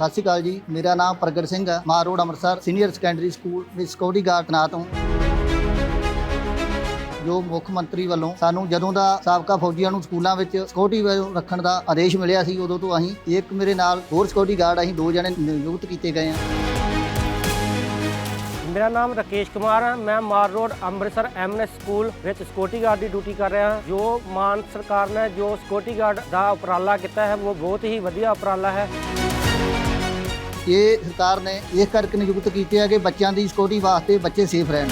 ਸਤਿ ਸ਼੍ਰੀ ਅਕਾਲ ਜੀ। ਮੇਰਾ ਨਾਮ ਪ੍ਰਗਟ ਸਿੰਘ ਹੈ। ਮਾਰ road Amritsar senior secondary school ਵਿੱਚ ਸਿਕਿਉਰਿਟੀ ਗਾਰਡ ਤੈਨਾਤ ਹਾਂ ਜੋ ਮੁੱਖ ਮੰਤਰੀ ਵੱਲੋਂ ਸਾਨੂੰ ਜਦੋਂ ਦਾ ਸਾਬਕਾ ਫੌਜੀਆਂ ਨੂੰ ਸਕੂਲਾਂ ਵਿੱਚ ਸਿਕਿਉਰਿਟੀ ਰੱਖਣ ਦਾ ਆਦੇਸ਼ ਮਿਲਿਆ ਸੀ, ਉਦੋਂ ਤੋਂ ਅਸੀਂ ਇੱਕ ਮੇਰੇ ਨਾਲ ਹੋਰ ਸਿਕਿਉਰਿਟੀ ਗਾਰਡ ਅਸੀਂ ਦੋ ਜਣੇ ਨਿਯੁਕਤ ਕੀਤੇ ਗਏ ਹਾਂ। ਮੇਰਾ ਨਾਮ ਰਕੇਸ਼ ਕੁਮਾਰ ਹੈ। ਮੈਂ ਮਾਰ ਰੋਡ ਅੰਮ੍ਰਿਤਸਰ ਐਮਐਨਐਸ ਸਕੂਲ ਵਿੱਚ ਸਿਕਿਉਰਿਟੀ ਗਾਰਡ ਦੀ ਡਿਊਟੀ ਕਰ ਰਿਹਾ ਹਾਂ। ਜੋ ਮਾਨ ਸਰਕਾਰ ਨੇ ਜੋ ਸਿਕਿਉਰਿਟੀ ਗਾਰਡ ਦਾ ਉਪਰਾਲਾ ਕੀਤਾ ਹੈ, ਉਹ ਬਹੁਤ ਹੀ ਵਧੀਆ ਉਪਰਾਲਾ ਹੈ। ਇਹ ਸਰਕਾਰ ਨੇ ਇਸ ਕਰਕੇ ਨਿਯੁਕਤ ਕੀਤੇ ਆ ਕਿ ਬੱਚਿਆਂ ਦੀ ਸਿਕਿਉਰਿਟੀ ਵਾਸਤੇ ਬੱਚੇ ਸੇਫ ਰਹਿਣ।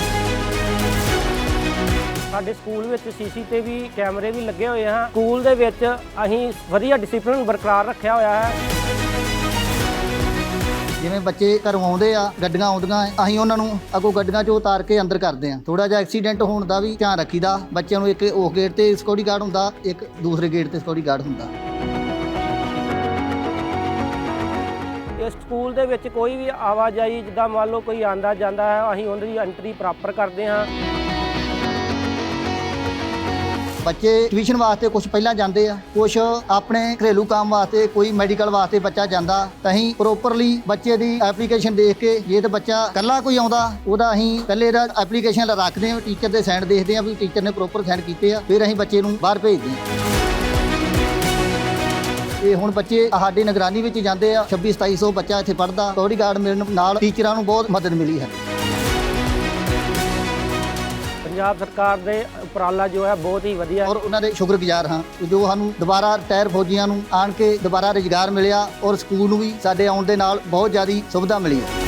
ਸਾਡੇ ਸਕੂਲ ਵਿੱਚ ਸੀਸੀਟੀਵੀ ਕੈਮਰੇ ਵੀ ਲੱਗੇ ਹੋਏ ਹਨ ਸਕੂਲ ਦੇ ਵਿੱਚ ਅਸੀਂ ਵਧੀਆ ਡਿਸਪਲਿਨ ਬਰਕਰਾਰ ਰੱਖਿਆ ਹੋਇਆ ਹੈ। ਜਿਵੇਂ ਬੱਚੇ ਘਰੋਂ ਆਉਂਦੇ ਆ ਗੱਡੀਆਂ ਆਉਂਦੀਆਂ ਐ, ਅਸੀਂ ਉਹਨਾਂ ਨੂੰ ਅੱਗੋਂ ਗੱਡੀਆਂ 'ਚੋਂ ਉਤਾਰ ਕੇ ਅੰਦਰ ਕਰਦੇ ਆ। ਥੋੜਾ ਜਿਹਾ ਐਕਸੀਡੈਂਟ ਹੋਣ ਦਾ ਵੀ ਧਿਆਨ ਰੱਖੀਦਾ। ਬੱਚਿਆਂ ਨੂੰ ਇੱਕ ਉਸ ਗੇਟ ਤੇ ਸਿਕਿਉਰਿਟੀ ਗਾਰਡ ਹੁੰਦਾ ਇੱਕ ਦੂਸਰੇ ਗੇਟ ਤੇ ਸਿਕਿਉਰਿਟੀ ਗਾਰਡ ਹੁੰਦਾ। ਸਕੂਲ ਦੇ ਵਿੱਚ ਕੋਈ ਵੀ ਆਵਾਜਾਈ, ਜਿੱਦਾਂ ਮੰਨ ਲਓ ਕੋਈ ਆਂਦਾ ਜਾਂਦਾ ਹੈ, ਅਸੀਂ ਉਹਨਾਂ ਦੀ ਐਂਟਰੀ ਪ੍ਰੋਪਰ ਕਰਦੇ ਹਾਂ। ਬੱਚੇ ਟਿਊਸ਼ਨ ਵਾਸਤੇ ਕੁਝ ਪਹਿਲਾਂ ਜਾਂਦੇ ਆ ਕੁਝ ਆਪਣੇ ਘਰੇਲੂ ਕੰਮ ਵਾਸਤੇ, ਕੋਈ ਮੈਡੀਕਲ ਵਾਸਤੇ ਬੱਚਾ ਜਾਂਦਾ, ਤਾਂ ਅਸੀਂ ਪ੍ਰੋਪਰਲੀ ਬੱਚੇ ਦੀ ਐਪਲੀਕੇਸ਼ਨ ਦੇਖ ਕੇ, ਜੇ ਤਾਂ ਬੱਚਾ ਇਕੱਲਾ ਕੋਈ ਆਉਂਦਾ, ਉਹਦਾ ਅਸੀਂ ਪਹਿਲੇ ਇਹਦਾ ਐਪਲੀਕੇਸ਼ਨ ਰੱਖਦੇ ਹਾਂ ਟੀਚਰ ਦੇ ਸਾਈਨ ਦੇਖਦੇ ਹਾਂ ਵੀ ਟੀਚਰ ਨੇ ਪ੍ਰੋਪਰ ਸਾਈਨ ਕੀਤੇ ਆ, ਫਿਰ ਅਸੀਂ ਬੱਚੇ ਨੂੰ ਬਾਹਰ ਭੇਜਦੇ ਹਾਂ। ਇਹ ਹੁਣ ਬੱਚੇ ਸਾਡੀ ਨਿਗਰਾਨੀ ਵਿੱਚ ਜਾਂਦੇ ਆ। 26 2700 ਬੱਚਾ ਇੱਥੇ ਪੜਦਾ ਸਿਕਿਉਰਿਟੀ ਗਾਰਡ ਮਿਲਣ ਨਾਲ ਟੀਚਰਾਂ ਨੂੰ ਬਹੁਤ ਮਦਦ ਮਿਲੀ ਹੈ। ਪੰਜਾਬ ਸਰਕਾਰ ਦੇ ਉਪਰਾਲਾ ਜੋ ਹੈ ਬਹੁਤ ਹੀ ਵਧੀਆ। ਔਰ ਉਹਨਾਂ ਦੇ ਸ਼ੁਕਰਗੁਜ਼ਾਰ ਹਾਂ ਜੋ ਸਾਨੂੰ ਦੁਬਾਰਾ ਰਿਟਾਇਰ ਫੌਜੀਆਂ ਨੂੰ ਆਣ ਕੇ ਦੁਬਾਰਾ ਰੁਜ਼ਗਾਰ ਮਿਲਿਆ ਔਰ ਸਕੂਲ ਨੂੰ ਵੀ ਸਾਡੇ ਆਉਣ ਦੇ ਨਾਲ ਬਹੁਤ ਜ਼ਿਆਦੀ ਸੁਵਿਧਾ ਮਿਲੀ ਹੈ।